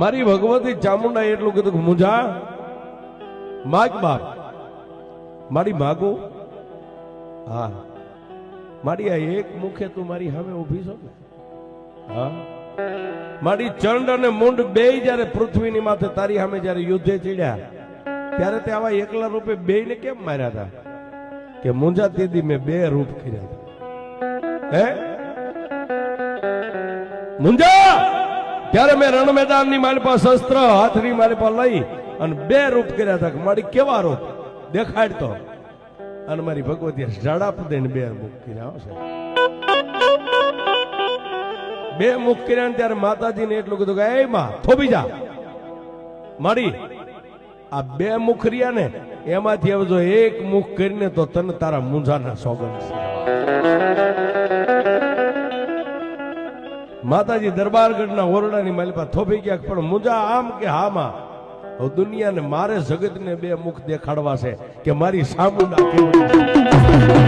મારી ભગવતી ચામુંડા એટલું કીધું મુંજા, માગ બાપ. મારી માગો? હા. મારી આ એક મુખે તું મારી સામે ઊભી છો ને? હા. મારી ચંડ અને મુંડ બે જ્યારે પૃથ્વીની માથે તારી સામે જ્યારે યુદ્ધે ચડ્યા, ત્યારે તે આવા એકલા રૂપે બે ને કેમ માર્યા હતા કે મુંજા દીદી મેં બે રૂપ કર્યા હતા હે? મુંજા! ત્યારે મેં રણ મેદાનની મારી પાસે શસ્ત્ર, હાથની મારી પાસે લઈ અને બે રૂપ કર્યા હતા મારી કેવા રૂપ? દેખાડતો અને મારી ભગવતી ઝાડાપ દઈને બે મુખ કર્યા સાહેબ. બે મુખ કર્યા ને ત્યારે માતાજીને એટલું કીધું કે, એ માં, થોભી જા. મારી, આ બે મુખ રહ્યા ને, એમાંથી હવે જો એક મુખ કરીને તો તને તારા મૂંઝાના સોગંદ છે. માતાજી દરબારગઢના ઓરડાની માલિપા થોભી ગયા પણ મુજા આમ કે હામાં દુનિયાને મારે જગતને બે મુખ દેખાડવા છે કે મારી સામુંડા કેવડી છે.